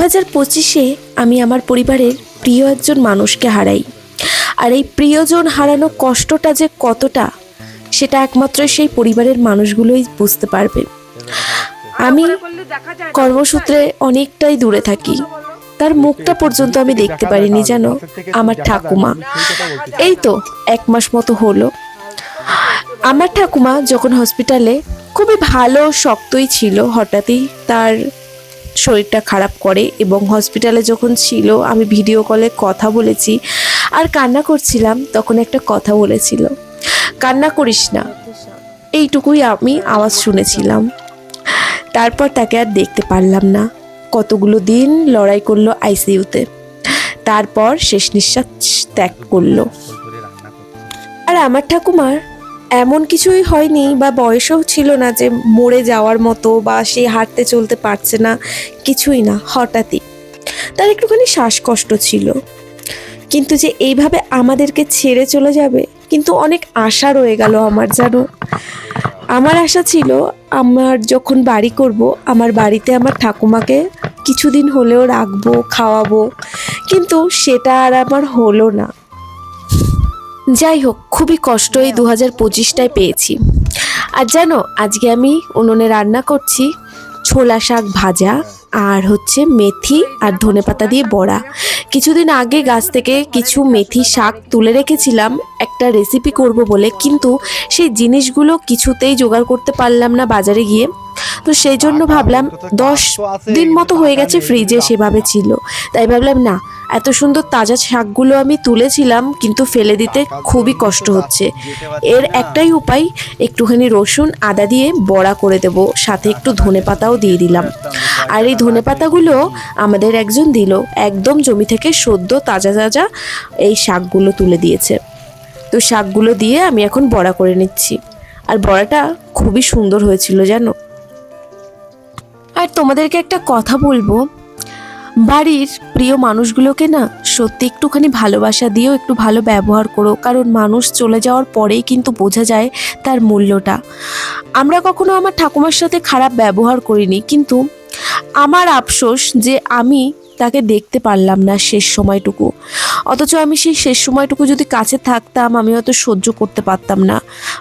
হাজার পঁচিশে আমি আমার পরিবারের প্রিয় একজন মানুষকে হারাই। আর এই প্রিয়জন হারানো কষ্টটা যে কতটা, সেটা একমাত্র সেই পরিবারের মানুষগুলোই বুঝতে পারবে। আমি কর্মসূত্রে অনেকটাই দূরে থাকি। তার মুখটা পর্যন্ত আমি দেখতে পারিনি জানো আমার ঠাকুমা। এই তো এক মাস মতো হলো। আমার ঠাকুমা যখন হসপিটালে খুবই ভালো, শক্তই ছিল, হঠাৎই তার শরীরটা খারাপ করে এবং হসপিটালে যখন ছিল, আমি ভিডিও কলে কথা বলেছি আর কান্না করছিলাম, তখন একটা কথা বলেছিল। কান্না করিস না। এইটুকুই আমি আওয়াজ শুনেছিলাম। তারপর তাকে আর দেখতে পারলাম না। কতগুলো দিন লড়াই করল আইসিইউতে তারপর শেষ নিঃশ্বাস ত্যাগ করল। আর আমার ঠাকুমার এমন কিছুই হয়নি বা বয়সও ছিল না যে মরে যাওয়ার মতো বা সে হাঁটতে চলতে পারছে না, কিছুই না, হঠাৎই। তার একটুখানি শ্বাসকষ্ট ছিল। কিন্তু যে এইভাবে আমাদেরকে ছেড়ে চলে যাবে, কিন্তু অনেক আশা রয়ে গেল আমার জানো আমার আশা ছিল, আমার যখন বাড়ি করব, আমার বাড়িতে আমার ঠাকুমাকে কিছুদিন হলেও রাখব, খাওয়াবো। কিন্তু সেটা আর আমার হলো না। যাই হোক খুবই কষ্ট এই দু হাজার পঁচিশটায় পেয়েছি। আর জানো আজকে আমি উনুনে রান্না করছি ছোলা শাক ভাজা। আর হচ্ছে মেথি আর ধনেপাতা দিয়ে বড়া। কিছুদিন আগে গাছ থেকে কিছু মেথি শাক তুলে রেখেছিলাম একটা রেসিপি করব বলে কিন্তু সেই জিনিসগুলো কিছুতেই জোগাড় করতে পারলাম না বাজারে গিয়ে। তো সেই জন্য ভাবলাম দশ দিন মতো হয়ে গেছে ফ্রিজে সেভাবে ছিল। তাই ভাবলাম না এত সুন্দর তাজা শাকগুলো আমি তুলেছিলাম কিন্তু ফেলে দিতে খুবই কষ্ট হচ্ছে। এর একটাই উপায় একটুখানি রসুন আদা দিয়ে বড়া করে দেব সাথে একটু ধনে পাতাও দিয়ে দিলাম। আর এই ধনে পাতাগুলো আমাদের একজন দিল, একদম জমি থেকে সদ্য তাজা তাজা এই শাকগুলো তুলে দিয়েছে। তো শাকগুলো দিয়ে আমি এখন বড়া করে নিচ্ছি। আর বড়াটা খুবই সুন্দর হয়েছিল, জানো? আর তোমাদেরকে একটা কথা বলব। বাড়ির প্রিয় মানুষগুলোকে না সত্যি একটুখানি ভালোবাসা দিয়েও একটু ভালো ব্যবহার করো, কারণ মানুষ চলে যাওয়ার পরেই কিন্তু বোঝা যায় তার মূল্যটা। আমরা কখনো আমার ঠাকুমার সাথে খারাপ ব্যবহার করিনি, কিন্তু আমার আফসোস যে আমি তাকে দেখতে পারলাম না শেষ সময়টুকু। অথচ আমি সেই শেষ সময়টুকু যদি কাছে থাকতাম, আমি হয়তো সহ্য করতে পারতাম না।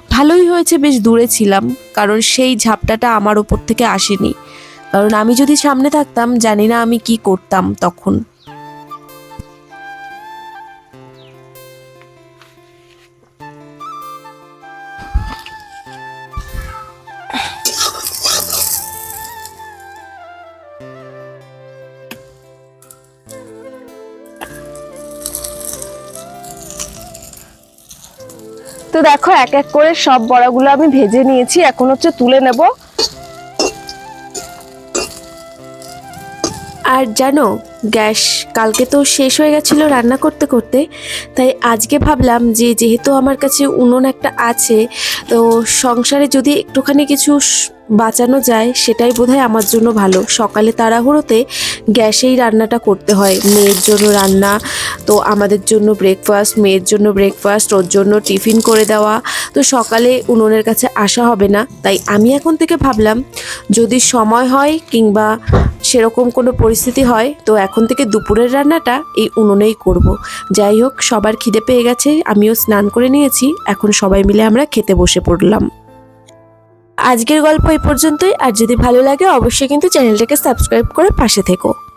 ভালোই হয়েছে বেশ দূরে ছিলাম, কারণ সেই ঝাপটাটা আমার ওপর থেকে আসেনি। কারণ আমি যদি সামনে থাকতাম, জানি না আমি কি করতাম তখন। তো দেখো, এক এক করে সব বড়াগুলো আমি ভেজে নিয়েছি। এখন হচ্ছে তুলে নেব। আর জানো, গ্যাস কালকে তো শেষ হয়ে গেছিল রান্না করতে করতে, তাই আজকে ভাবলাম যে যেহেতু আমার কাছে উনুন একটা আছে, তো সংসারে যদি একটুখানি কিছু বাঁচানো যায়, সেটাই বোধহয় আমার জন্য ভালো। সকালে তাড়াহুড়োতে গ্যাসেই রান্নাটা করতে হয়। মেয়ের জন্য রান্না, তো আমাদের জন্য ব্রেকফাস্ট মেয়ের জন্য ব্রেকফাস্ট ওর জন্য টিফিন করে দেওয়া। তো সকালে উনুনের কাছে আসা হবে না। তাই আমি এখন থেকে ভাবলাম, যদি সময় হয় কিংবা সেরকম কোনো পরিস্থিতি হয়, তো এখন থেকে দুপুরের রান্নাটা এই উনুনেই করব। যাই হোক, সবার খিদে পেয়ে গেছে, আমিও স্নান করে নিয়েছি। এখন সবাই মিলে আমরা খেতে বসে পড়লাম। আজকের গল্প এই পর্যন্তই। আর যদি ভালো লাগে, অবশ্যই কিন্তু চ্যানেলটাকে সাবস্ক্রাইব করে পাশে থেকো।